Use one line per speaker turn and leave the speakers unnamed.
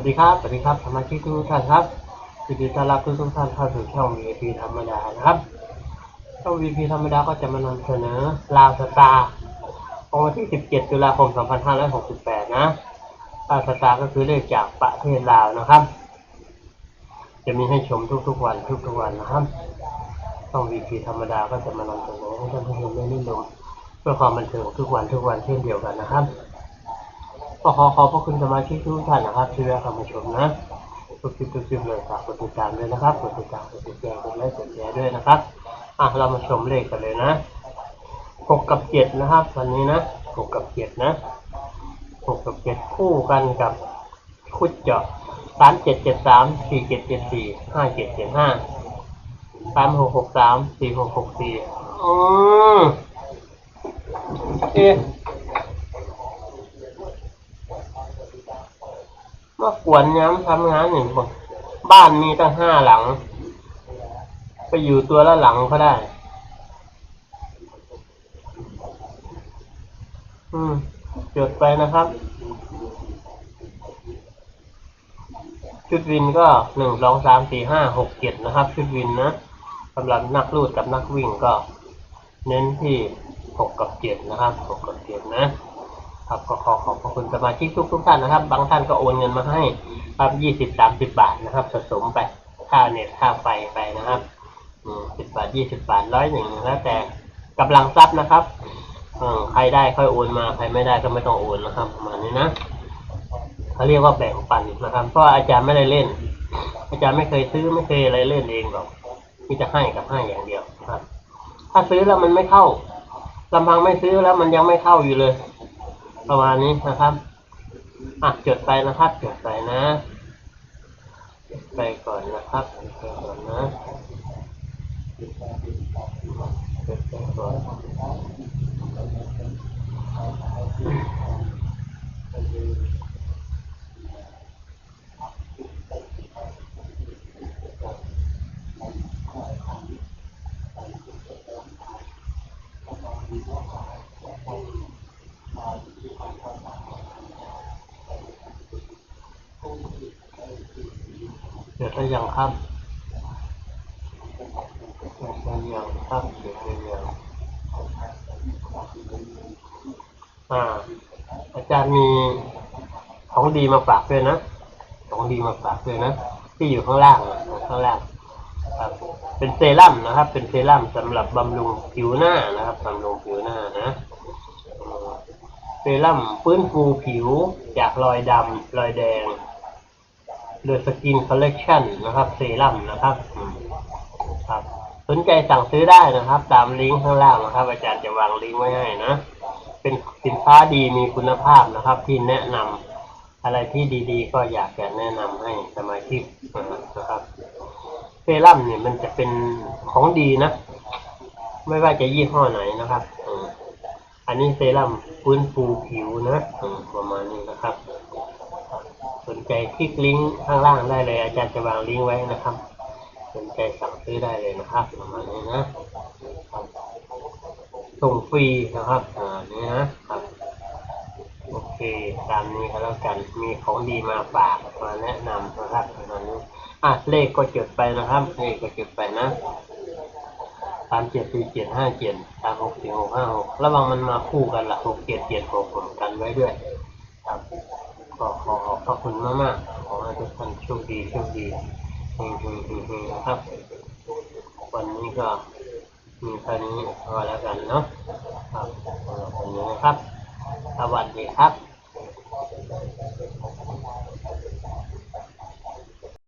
วัสดีครับ สวัสดีครับสมาชิกทุกท่านครับยินดีต้อนรับทุกทุกท่านเข้าสู่ช่อง VIP ธรรมดานะครับ ช่อง VIP ธรรมดาก็จะมานำเสนอลาวสตาร์ของวันที่ 17 ตุลาคม 2568 นะลาวสตาร์ก็คือเลขจากประเทศลาวนะครับ จะมีให้ชมทุกๆวันทุกๆวันนะครับ ช่อง VP ธรรมดาก็จะมานำเสนอให้ท่านผู้ชมได้นิยมเพื่อความบันเทิงทุกวันทุกวันเช่นเดียวกันนะครับ ก็ขอขอบพระคุณสมาชิกทุกท่านนะครับที่แวะเข้ามาชมนะทุกคลิปทุกคลิปเลยฝากกดติดตามด้วยนะครับกดติดตามกดติดแชร์กดไลค์กดแชร์ด้วยนะครับอะเรามาชมเลขกันเลยนะหกกับเจ็ดนะครับ วันนี้นะหกกับเจ็ดนะหกกับเจ็ดคู่กันกับคุดเจาะสามเจ็ดเจ็ดสามสี่เจ็ดเจ็ดสี่ห้าเจ็ดเจ็ดห้าสามหกหกสามสี่หกหกสี่อืมเอ๊ะ เมื่อก วนย้ำทำงานหนึ่งคนบ้านมีตั้งห้าหลัง ไปอยู่ตัวละหลังก็ได้ อืมจดไปนะครับ ชุดวินก็หนึ่งสองสามสี่ห้าหกเจ็ดนะครับ ชุดวินนะสำหรับนักลูดกับนักวิ่งก็ เน้นที่หกกับเจ็ดนะครับหกกับเจ็ดนะ ครับก็ขอขอบพระคุณสมาชิกทุกทุกท่านนะครับ บางท่านก็โอนเงินมาให้ครับยี่สิบสามสิบบาทนะครับ สะสมไปค่าเน็ตค่าไฟไปนะครับสิบบาทยี่สิบบาทร้อยหนึ่งแล้วแต่กำลังทรัพย์นะครับอใครได้ค่อยโอนมา ใครไม่ได้ก็ไม่ต้องโอนนะครับประมาณนี้นะเขาเรียกว่าแบ่งปันนะครับ เพราะอาจารย์ไม่ได้เล่น อาจารย์ไม่เคยซื้อไม่เคยอะไรเล่นเองหรอกมีจะให้กับให้อย่างเดียวครับ ถ้าซื้อแล้วมันไม่เข้าลำพังไม่ซื้อแล้วมันยังไม่เข้าอยู่เลย ประมาณนี้นะครับอะจดไปนะครับจดไปนะจดไปก่อนนะครับจดไปก่อนนะจดไปก่อน จดไปยังครับจดไปยังครับจดไปยังอ่าอาจารย์มีของดีมาฝากด้วยนะ ของดีมาฝากด้วยนะ ที่อยู่ข้างล่างข้างล่างครับเป็นเซรั่มนะครับ เป็นเซรั่มสำหรับบำรุงผิวหน้านะครับบำรุงผิวหน้านะเซรั่มฟื้นฟูผิวจากรอยดำรอยแดง โดยสกินคอลเล t ชันนะครับเซรั่มนะครับครับสนใจสั่งซื้อได้นะครับ ตามลิงก์ข้างล่างนะครับ อาจารย์จะวางลิงก์ไว้ให้นะ เป็นสินค้าดีมีคุณภาพนะครับ ที่แนะนำอะไรที่ดีๆ ก็อยากจะแนะนำให้สมาชิกนะครับเซรั่มเนี่ยมันจะเป็นของดีนะ ไม่ว่าจะยี่ห้อไหนนะครับอันนี้เซรั่มฟื้นฟูผิวนะประมาณนี้นะครับ ใจคลิกลิงก์ข้างล่างได้เลย อาจารย์จะวางลิงก์ไว้นะครับสนใจสั่งซื้อได้เลยนะครับประมาณนี้นะส่งฟรีนะครับอ่านี่นะครับโอเคตามนี้ก็แล้วกันมีของดีมาฝากมาแนะนำนะครับประมาณนี้อะเลขก็จดไปนะครับเลขก็จดไปนะสามเจ็ดสี่เจ็ดห้าเจ็ดสามหกสี่หกห้าหกระวังมันมาคู่กันละหกเจ็ดเจ็ดหกผมกันไว้ด้วยครับ ก็ขอขอบคุณมากมากๆขอให้ทุกท่านโชคดีโชคดีเฮงเฮงเฮงเฮงนะครับ วันนี้ก็มีแค่นี้พอแล้วกันเนาะครับสำหรับวันนี้นะครับ สวัสดีครับ